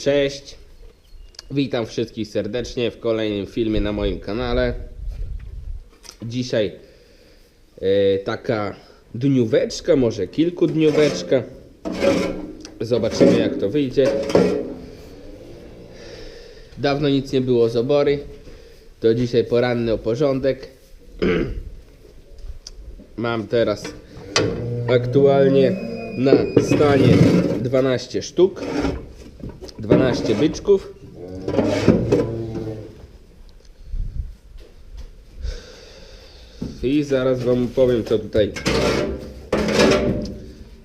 Cześć. Witam wszystkich serdecznie w kolejnym filmie na moim kanale. Dzisiaj e, taka dnióweczka, może kilkudnióweczka. Zobaczymy jak to wyjdzie. Dawno nic nie było z obory. To dzisiaj poranny porządek. Mam teraz aktualnie na stanie 12 sztuk. 12 byczków. I zaraz Wam powiem, co tutaj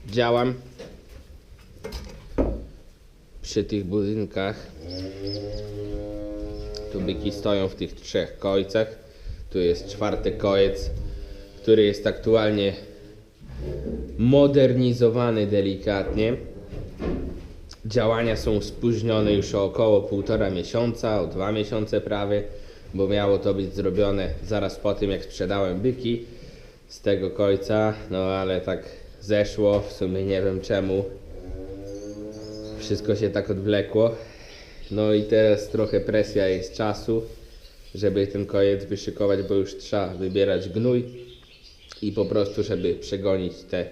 działam przy tych budynkach. Tu byki stoją w tych trzech kojcach. Tu jest czwarty kojec, który jest aktualnie modernizowany delikatnie. Działania są spóźnione już o około półtora miesiąca, o dwa miesiące prawie, bo miało to być zrobione zaraz po tym, jak sprzedałem byki z tego końca, no ale tak zeszło, w sumie nie wiem czemu. Wszystko się tak odwlekło. No i teraz trochę presja jest czasu, żeby ten koniec wyszykować, bo już trzeba wybierać gnój i po prostu, żeby przegonić te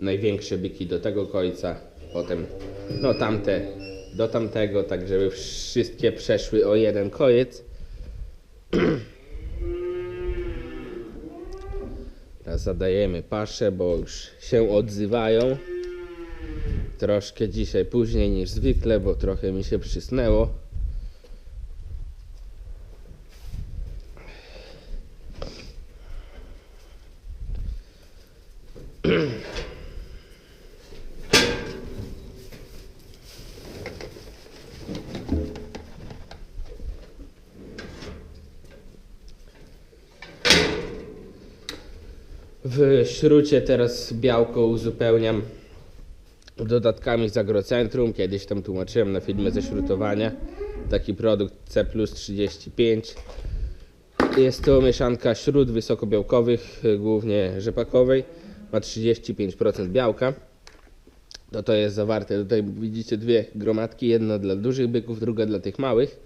największe byki do tego końca, potem no tamte do tamtego, tak żeby wszystkie przeszły o jeden koniec. Teraz zadajemy paszę, bo już się odzywają. Troszkę dzisiaj później niż zwykle, bo trochę mi się przysnęło. W śrucie teraz białko uzupełniam dodatkami z Agrocentrum. Kiedyś tam tłumaczyłem na filmie ze śrutowania. Taki produkt C 35. Jest to mieszanka śrut wysokobiałkowych, głównie rzepakowej. Ma 35% białka. To to jest zawarte. Tutaj widzicie dwie gromadki. Jedna dla dużych byków, druga dla tych małych.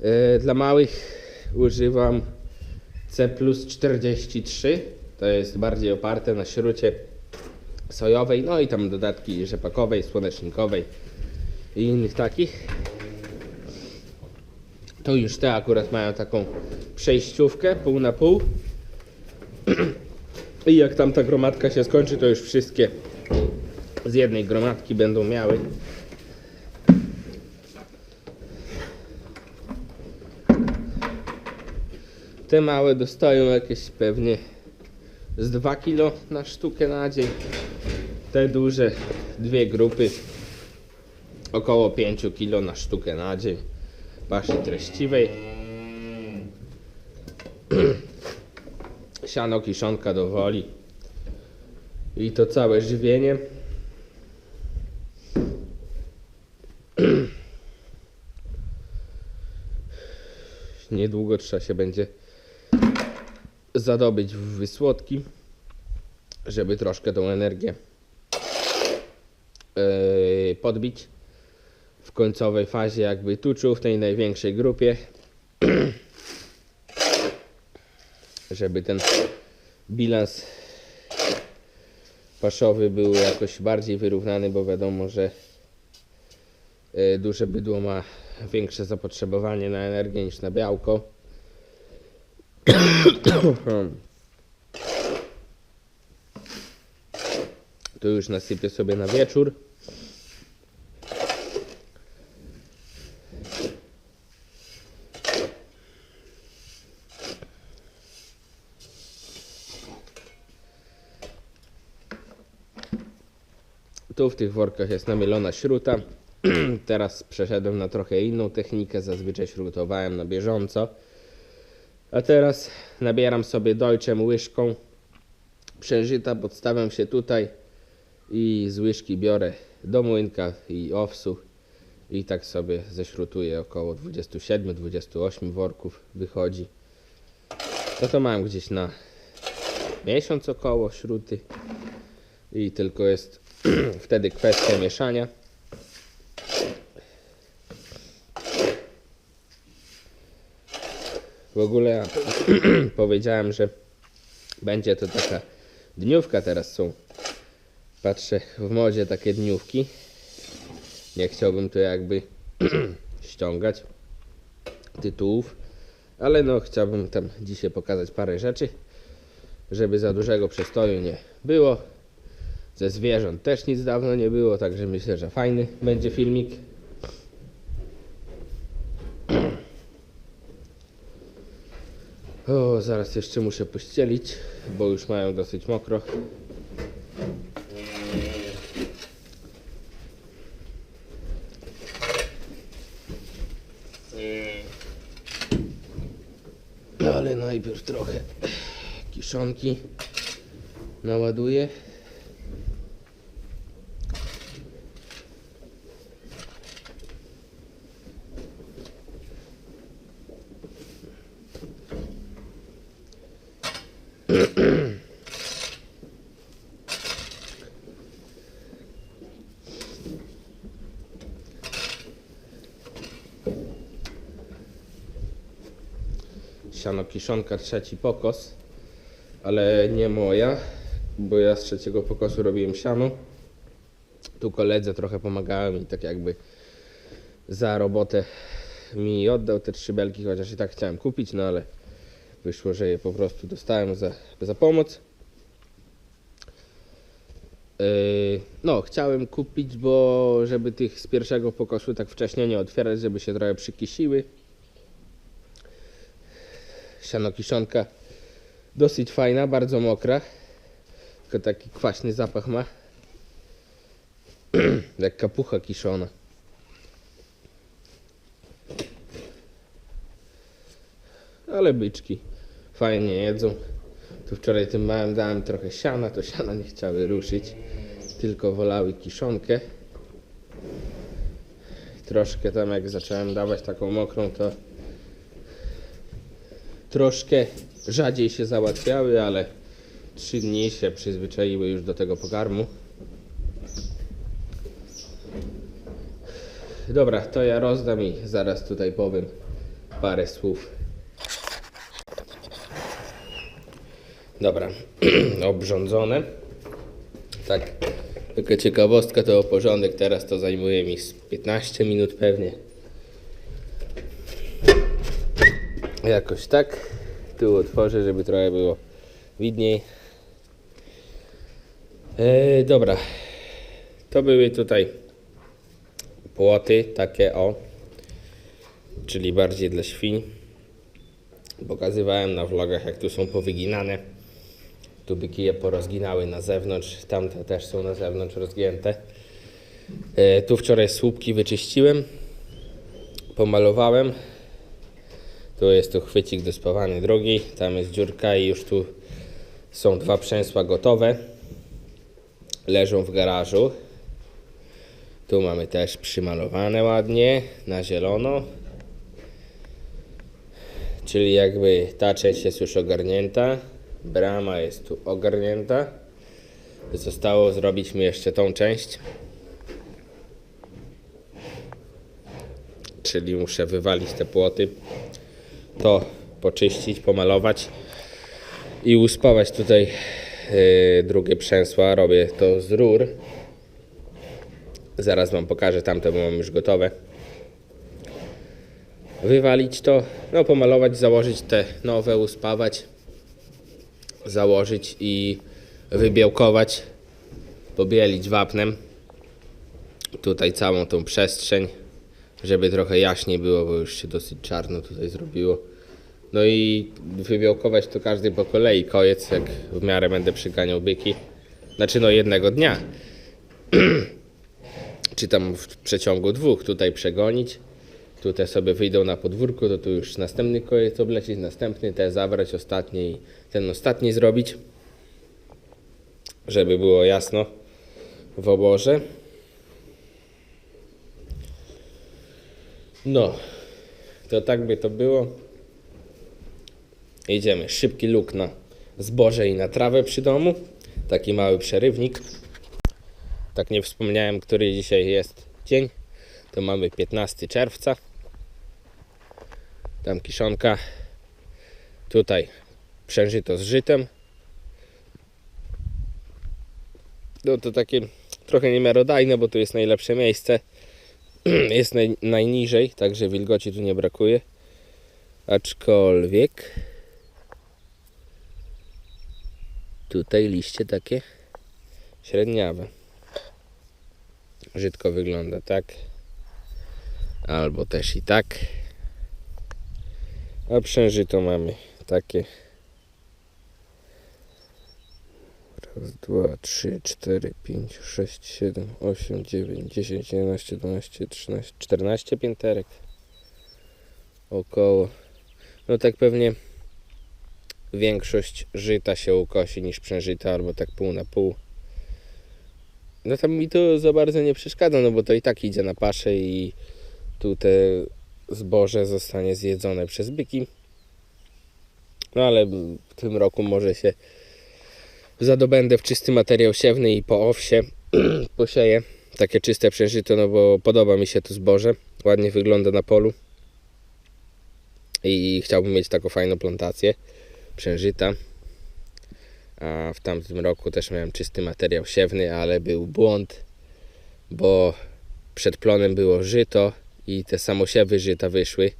E, Dla małych używam C 43. To jest bardziej oparte na śrucie sojowej, no i tam dodatki rzepakowej, słonecznikowej i innych takich. To już te akurat mają taką przejściówkę pół na pół. I jak tam ta gromadka się skończy, to już wszystkie z jednej gromadki będą miały. Te małe dostają jakieś pewnie z 2 kg na sztukę na dzień. Te duże, dwie grupy, około 5 kg na sztukę na dzień. Paszy treściwej. Siano kiszonka do woli. I to całe żywienie. Niedługo trzeba się będzie zadobyć w wysłodki, żeby troszkę tą energię yy, podbić w końcowej fazie jakby tuczu, w tej największej grupie, żeby ten bilans paszowy był jakoś bardziej wyrównany, bo wiadomo, że yy, duże bydło ma większe zapotrzebowanie na energię niż na białko. Tu już nasypię sobie na wieczór. Tu w tych workach jest namielona śruta. Teraz przeszedłem na trochę inną technikę. Zazwyczaj śrutowałem na bieżąco. A teraz nabieram sobie dolczem łyżką przężyta, podstawiam się tutaj i z łyżki biorę do młynka i owsu i tak sobie ześrutuję około 27-28 worków wychodzi. No to mam gdzieś na miesiąc około śruty i tylko jest wtedy kwestia mieszania. Ogóle powiedziałem, że będzie to taka dniówka teraz są. Patrzę w modzie takie dniówki. Nie chciałbym tu jakby ściągać tytułów, ale no chciałbym tam dzisiaj pokazać parę rzeczy, żeby za dużego przestoju nie było. Ze zwierząt też nic dawno nie było, także myślę, że fajny będzie filmik. O, zaraz jeszcze muszę pościelić, bo już mają dosyć mokro. Ale najpierw trochę kiszonki naładuję. Siano kiszonka trzeci pokos, ale nie moja, bo ja z trzeciego pokosu robiłem siano. Tu koledze trochę pomagałem i tak jakby za robotę mi oddał te trzy belki, chociaż i tak chciałem kupić, no ale wyszło, że je po prostu dostałem za, za pomoc. Yy, No, chciałem kupić, bo żeby tych z pierwszego pokosu tak wcześnie nie otwierać, żeby się trochę przykisiły. Siano kiszonka dosyć fajna, bardzo mokra. Tylko taki kwaśny zapach ma. Jak kapucha kiszona. Ale byczki fajnie jedzą. Tu wczoraj tym małym dałem trochę siana, to siana nie chciały ruszyć. Tylko wolały kiszonkę. Troszkę tam jak zacząłem dawać taką mokrą, to troszkę rzadziej się załatwiały, ale trzy dni się przyzwyczaiły już do tego pokarmu. Dobra, to ja rozdam i zaraz tutaj powiem parę słów. Dobra, obrządzone. Tak, tylko ciekawostka to porządek teraz to zajmuje mi z 15 minut pewnie. Jakoś tak. Tu otworzę, żeby trochę było widniej. E, dobra. To były tutaj płoty takie o. Czyli bardziej dla świń. Pokazywałem na vlogach jak tu są powyginane. Tu byki je porozginały na zewnątrz. Tamte też są na zewnątrz rozgięte. E, tu wczoraj słupki wyczyściłem. Pomalowałem. Tu jest tu chwycik do spawania drogi, tam jest dziurka i już tu są dwa przęsła gotowe. Leżą w garażu. Tu mamy też przymalowane ładnie na zielono. Czyli jakby ta część jest już ogarnięta. Brama jest tu ogarnięta. Zostało zrobić mi jeszcze tą część. Czyli muszę wywalić te płoty to poczyścić, pomalować i uspawać tutaj yy, drugie przęsła. Robię to z rur. Zaraz Wam pokażę tamte, bo mam już gotowe. Wywalić to, no pomalować, założyć te nowe, uspawać, założyć i wybiałkować, pobielić wapnem. Tutaj całą tą przestrzeń żeby trochę jaśniej było, bo już się dosyć czarno tutaj zrobiło. No i wybiałkować to każdy po kolei, kojec, jak w miarę będę przyganiał byki. Znaczy no jednego dnia. Czy tam w przeciągu dwóch tutaj przegonić. Tu te sobie wyjdą na podwórko, to tu już następny kojec oblecieć, następny te zabrać, ostatni ten ostatni zrobić. Żeby było jasno w oborze. No, to tak by to było. Idziemy. Szybki luk na zboże i na trawę przy domu. Taki mały przerywnik. Tak nie wspomniałem, który dzisiaj jest dzień. To mamy 15 czerwca. Tam kiszonka Tutaj przężyto z żytem. No to takie trochę niemiarodajne, bo tu jest najlepsze miejsce. Jest naj, najniżej, także wilgoci tu nie brakuje. Aczkolwiek tutaj liście takie średniawe. Żydko wygląda tak. Albo też i tak. A przężyto mamy takie. Raz, dwa, trzy, cztery, pięć, sześć, siedem, osiem, dziewięć, dziesięć, jedenaście, dwanaście, trzynaście, czternaście pięterek. Około. No tak pewnie większość żyta się ukosi niż przężyta, albo tak pół na pół. No tam mi to za bardzo nie przeszkadza, no bo to i tak idzie na paszę i tu te zboże zostanie zjedzone przez byki. No ale w tym roku może się zadobędę w czysty materiał siewny i po owsie posieję takie czyste przeżyto, no bo podoba mi się to zboże. Ładnie wygląda na polu. I chciałbym mieć taką fajną plantację przężyta. A w tamtym roku też miałem czysty materiał siewny, ale był błąd, bo przed plonem było żyto i te samosiewy żyta wyszły.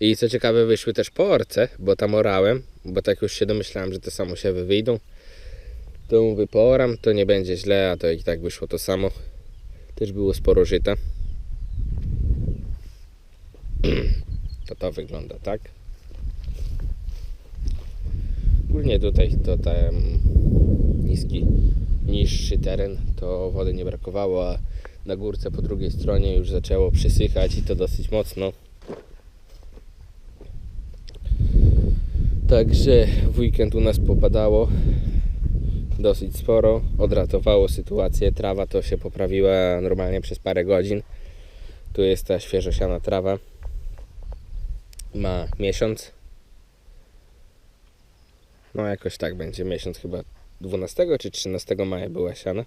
I co ciekawe, wyszły też po orce, bo tam orałem, bo tak już się domyślałem, że te samosiewy wyjdą. To mówię, pooram, to nie będzie źle, a to i tak wyszło to samo. Też było sporo żyta. To to wygląda tak. Ogólnie tutaj to tam niski, niższy teren, to wody nie brakowało, a na górce po drugiej stronie już zaczęło przysychać i to dosyć mocno. Także w weekend u nas popadało dosyć sporo, odratowało sytuację, trawa to się poprawiła normalnie przez parę godzin. Tu jest ta świeżo siana trawa. Ma miesiąc. No jakoś tak będzie miesiąc chyba 12 czy 13 maja była siana.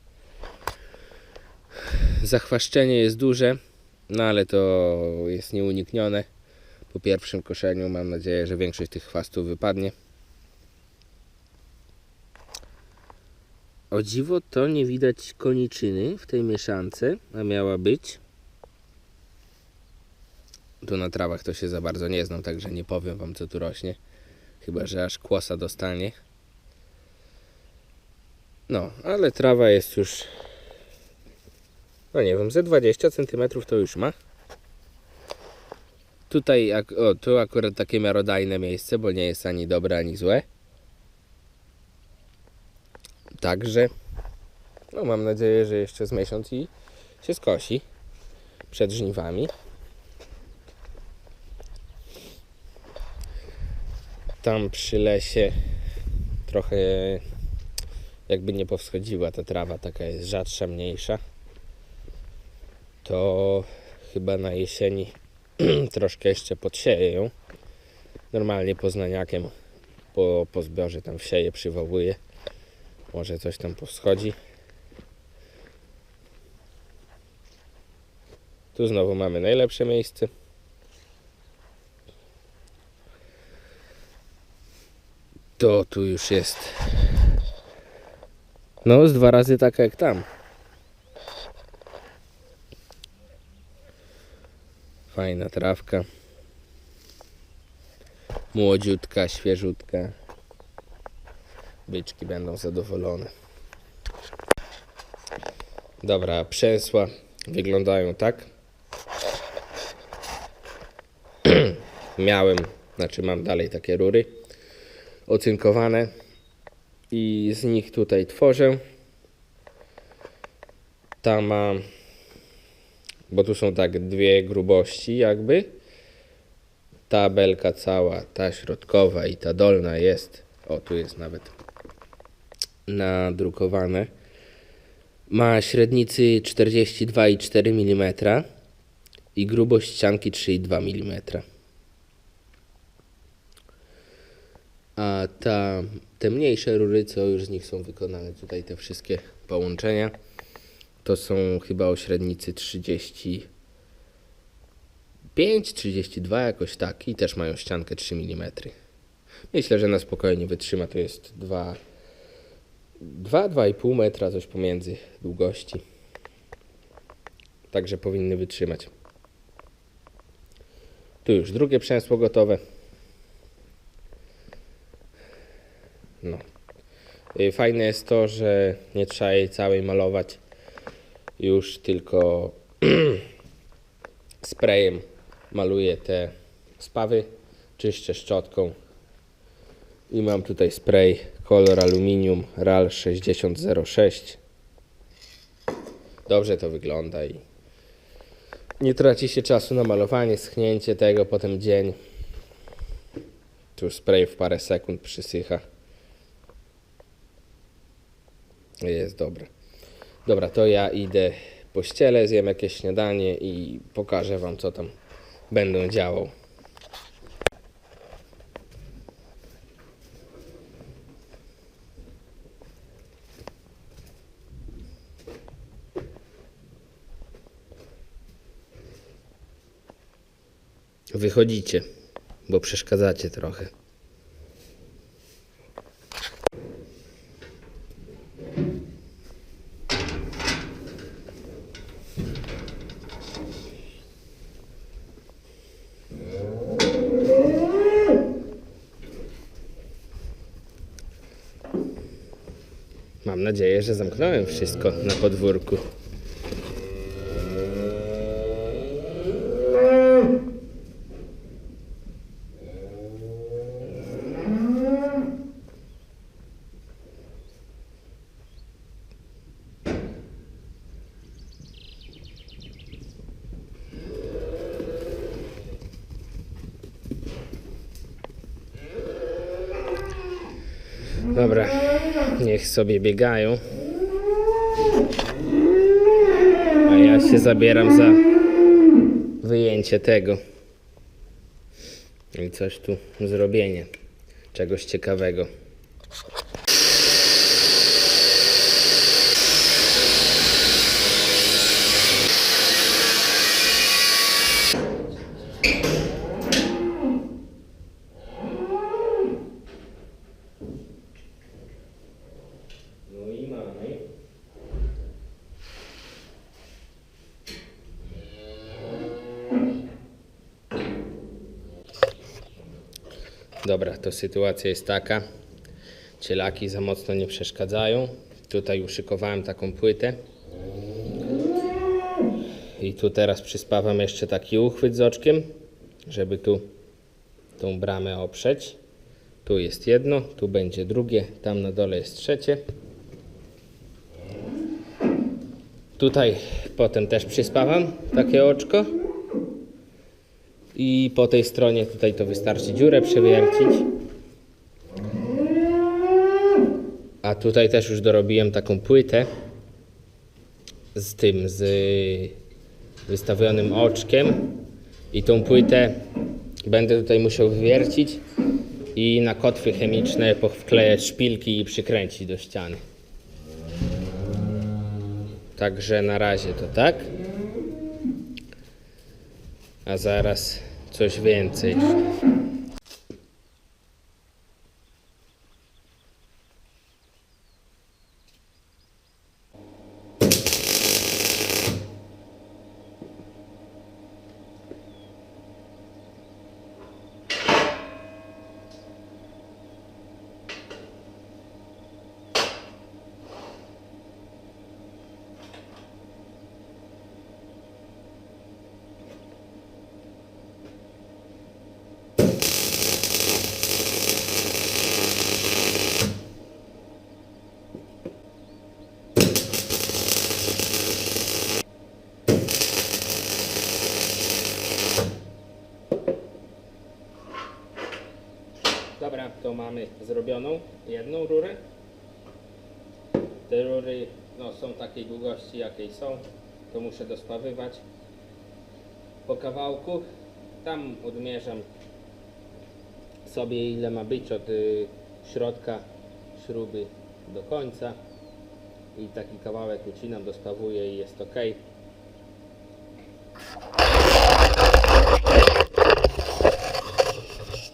Zachwaszczenie jest duże, no ale to jest nieuniknione. Po pierwszym koszeniu mam nadzieję, że większość tych chwastów wypadnie. O dziwo to nie widać koniczyny w tej mieszance, a miała być. Tu na trawach to się za bardzo nie znam, także nie powiem wam co tu rośnie. Chyba, że aż kłosa dostanie. No, ale trawa jest już no nie wiem, ze 20 cm to już ma. Tutaj, o, tu akurat takie miarodajne miejsce, bo nie jest ani dobre, ani złe. Także, no mam nadzieję, że jeszcze z miesiąc i się skosi przed żniwami. Tam przy lesie trochę jakby nie powschodziła ta trawa, taka jest rzadsza, mniejsza to chyba na jesieni troszkę jeszcze podsieję ją. Normalnie poznaniakiem po, po zbiorze tam wsieję, przywołuję. Może coś tam powschodzi. Tu znowu mamy najlepsze miejsce. To tu już jest. No, z dwa razy tak jak tam. Fajna trawka. Młodziutka, świeżutka. Byczki będą zadowolone. Dobra, przęsła wyglądają tak. Miałem, znaczy mam dalej takie rury ocynkowane i z nich tutaj tworzę. Ta ma bo tu są tak dwie grubości jakby. Ta belka cała, ta środkowa i ta dolna jest, o tu jest nawet nadrukowane. Ma średnicy 42,4 mm i grubość ścianki 3,2 mm. A ta, te mniejsze rury, co już z nich są wykonane, tutaj te wszystkie połączenia, to są chyba o średnicy 35, 32 jakoś tak i też mają ściankę 3 mm. Myślę, że na spokojnie wytrzyma. To jest 2, 2, 2,5 metra, coś pomiędzy długości. Także powinny wytrzymać. Tu już drugie przęsło gotowe. No. Y, Fajne jest to, że nie trzeba jej całej malować. Już tylko sprayem maluję te spawy, czyszczę szczotką. I mam tutaj spray kolor aluminium RAL 6006. Dobrze to wygląda i nie traci się czasu na malowanie, schnięcie tego, potem dzień. Tu spray w parę sekund przysycha. Jest dobre. Dobra, to ja idę po ściele, zjem jakieś śniadanie i pokażę Wam, co tam będę działał. Wychodzicie, bo przeszkadzacie trochę. Mam nadzieję, że zamknąłem wszystko na podwórku. Dobra, niech sobie biegają. A ja się zabieram za wyjęcie tego. I coś tu zrobienie. Czegoś ciekawego. Sytuacja jest taka. Cielaki za mocno nie przeszkadzają. Tutaj uszykowałem taką płytę. I tu teraz przyspawam jeszcze taki uchwyt z oczkiem, żeby tu tą bramę oprzeć. Tu jest jedno, tu będzie drugie, tam na dole jest trzecie. Tutaj potem też przyspawam takie oczko. I po tej stronie tutaj to wystarczy dziurę przewiercić. A tutaj też już dorobiłem taką płytę z tym, z wystawionym oczkiem. I tą płytę będę tutaj musiał wywiercić i na kotwy chemiczne powklejać szpilki i przykręcić do ściany. Także na razie to tak. A zaraz coś więcej. Dobra, to mamy zrobioną jedną rurę. Te rury no, są takiej długości jakiej są. To muszę dospawywać po kawałku. Tam odmierzam sobie ile ma być od y, środka śruby do końca. I taki kawałek ucinam, dospawuję i jest ok.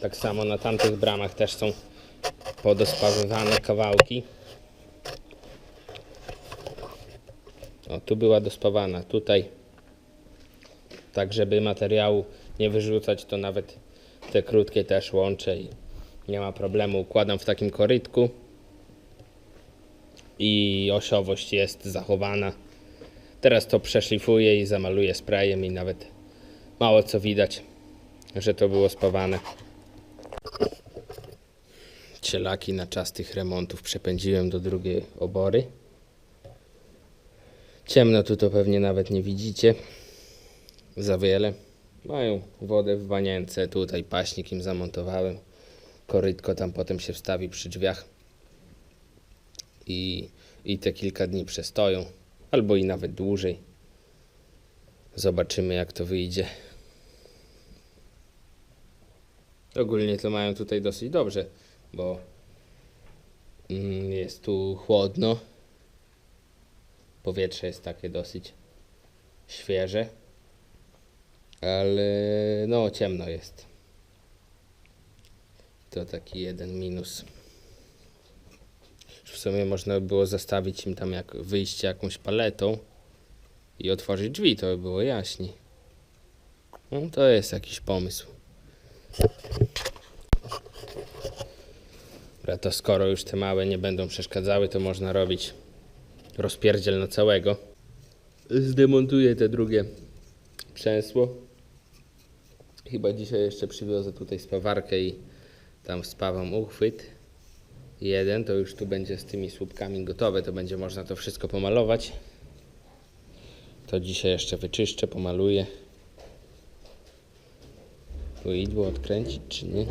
Tak samo na tamtych bramach też są podospawywane kawałki. O, tu była dospawana, tutaj. Tak, żeby materiału nie wyrzucać, to nawet te krótkie też łączę i nie ma problemu. Układam w takim korytku i osiowość jest zachowana. Teraz to przeszlifuję i zamaluję sprayem i nawet mało co widać, że to było spawane. Cielaki na czas tych remontów przepędziłem do drugiej obory. Ciemno tu to pewnie nawet nie widzicie. Za wiele. Mają wodę w wanience, tutaj paśnik im zamontowałem. Korytko tam potem się wstawi przy drzwiach. I, I te kilka dni przestoją, albo i nawet dłużej. Zobaczymy jak to wyjdzie. Ogólnie to mają tutaj dosyć dobrze, bo mm, jest tu chłodno. Powietrze jest takie dosyć świeże, ale no ciemno jest. To taki jeden minus. W sumie można by było zastawić im tam jak wyjście jakąś paletą i otworzyć drzwi, to by było jaśniej. No, to jest jakiś pomysł. To skoro już te małe nie będą przeszkadzały, to można robić rozpierdziel na całego. Zdemontuję te drugie przęsło. Chyba dzisiaj jeszcze przywiozę tutaj spawarkę i tam spawam uchwyt. Jeden to już tu będzie z tymi słupkami gotowe, to będzie można to wszystko pomalować. To dzisiaj jeszcze wyczyszczę, pomaluję. Tu idło odkręcić, czy nie?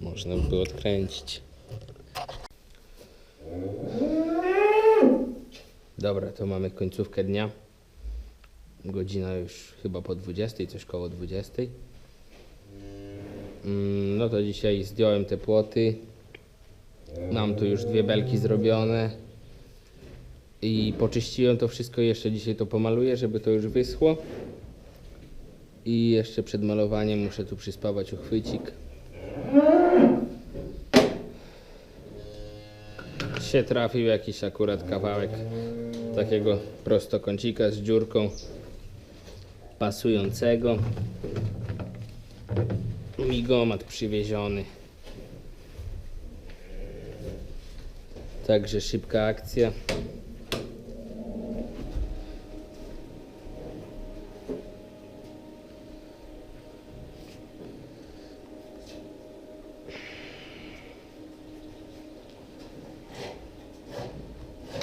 Można by było odkręcić. Dobra, to mamy końcówkę dnia. Godzina już chyba po 20, coś koło 20. Mm, No to dzisiaj zdjąłem te płoty. Mam tu już dwie belki zrobione. I poczyściłem to wszystko. Jeszcze dzisiaj to pomaluję, żeby to już wyschło. I jeszcze przed malowaniem muszę tu przyspawać uchwycik. Się trafił jakiś akurat kawałek takiego prostokącika z dziurką pasującego. Migomat przywieziony. Także szybka akcja.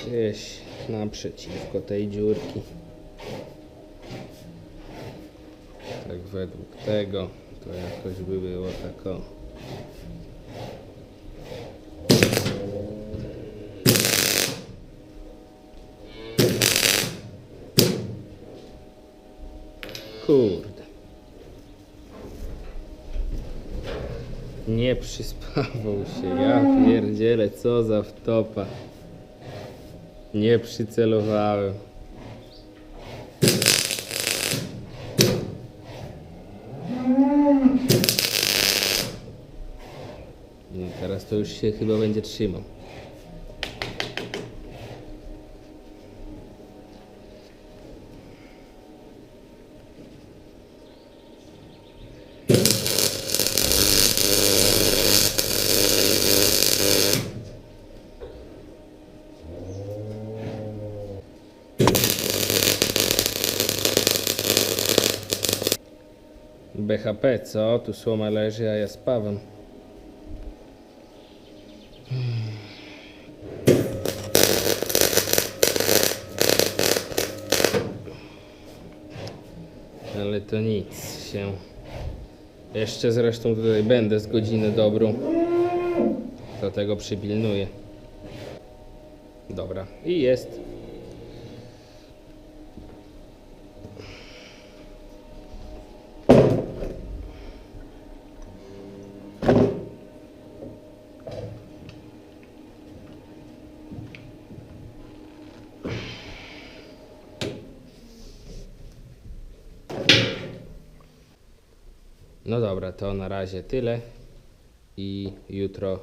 Gdzieś naprzeciwko tej dziurki. Tak według tego to jakoś by było tak o. Kurde. Nie przyspawał się. Ja pierdzielę, co za wtopa. Nie przycelowałem. No, teraz to już się chyba będzie trzymał. BHP, co? Tu słoma leży, a ja spawam. Ale to nic się. Jeszcze zresztą tutaj będę z godziny dobrą. Do tego przypilnuję. Dobra, i jest. No dobra, to na razie tyle i jutro,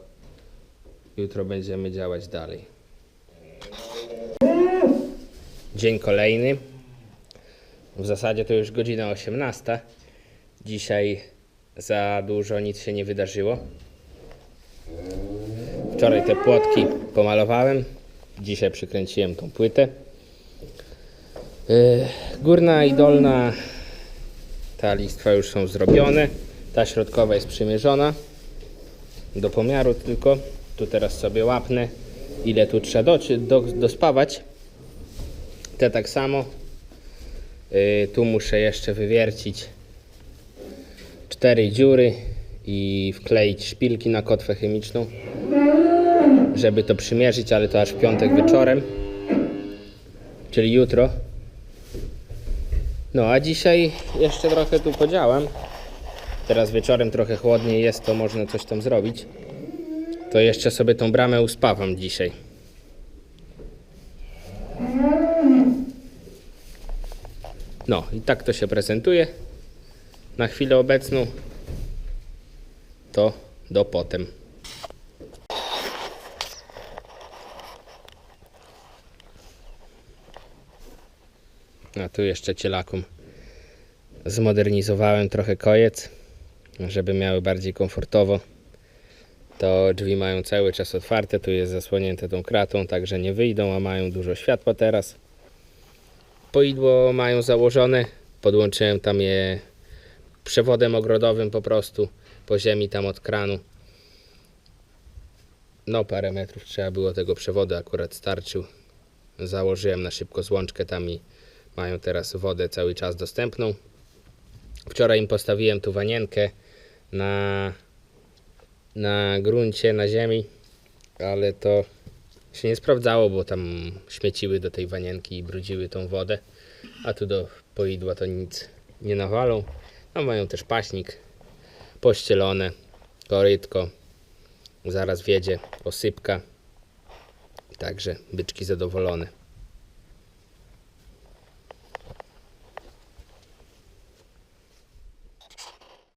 jutro będziemy działać dalej. Dzień kolejny. W zasadzie to już godzina 18. Dzisiaj za dużo nic się nie wydarzyło. Wczoraj te płotki pomalowałem. Dzisiaj przykręciłem tą płytę. Yy, Górna i dolna ta listwa już są zrobione. Ta środkowa jest przymierzona. Do pomiaru tylko. Tu teraz sobie łapnę ile tu trzeba do, do, dospawać. Te tak samo. Yy, tu muszę jeszcze wywiercić cztery dziury i wkleić szpilki na kotwę chemiczną, żeby to przymierzyć, ale to aż w piątek wieczorem, czyli jutro. No a dzisiaj jeszcze trochę tu podziałam. Teraz wieczorem trochę chłodniej jest, to można coś tam zrobić. To jeszcze sobie tą bramę uspawam dzisiaj. No i tak to się prezentuje. Na chwilę obecną to do potem. A tu jeszcze cielakom zmodernizowałem trochę kojec, żeby miały bardziej komfortowo. To drzwi mają cały czas otwarte, tu jest zasłonięte tą kratą, także nie wyjdą, a mają dużo światła teraz. Poidło mają założone, podłączyłem tam je przewodem ogrodowym po prostu po ziemi tam od kranu. No parę metrów trzeba było tego przewodu, akurat starczył. Założyłem na szybko złączkę tam i mają teraz wodę cały czas dostępną. Wczoraj im postawiłem tu wanienkę na, na gruncie, na ziemi, ale to się nie sprawdzało, bo tam śmieciły do tej wanienki i brudziły tą wodę, a tu do poidła to nic nie nawalą. No mają też paśnik pościelone, korytko, zaraz wiedzie osypka, także byczki zadowolone.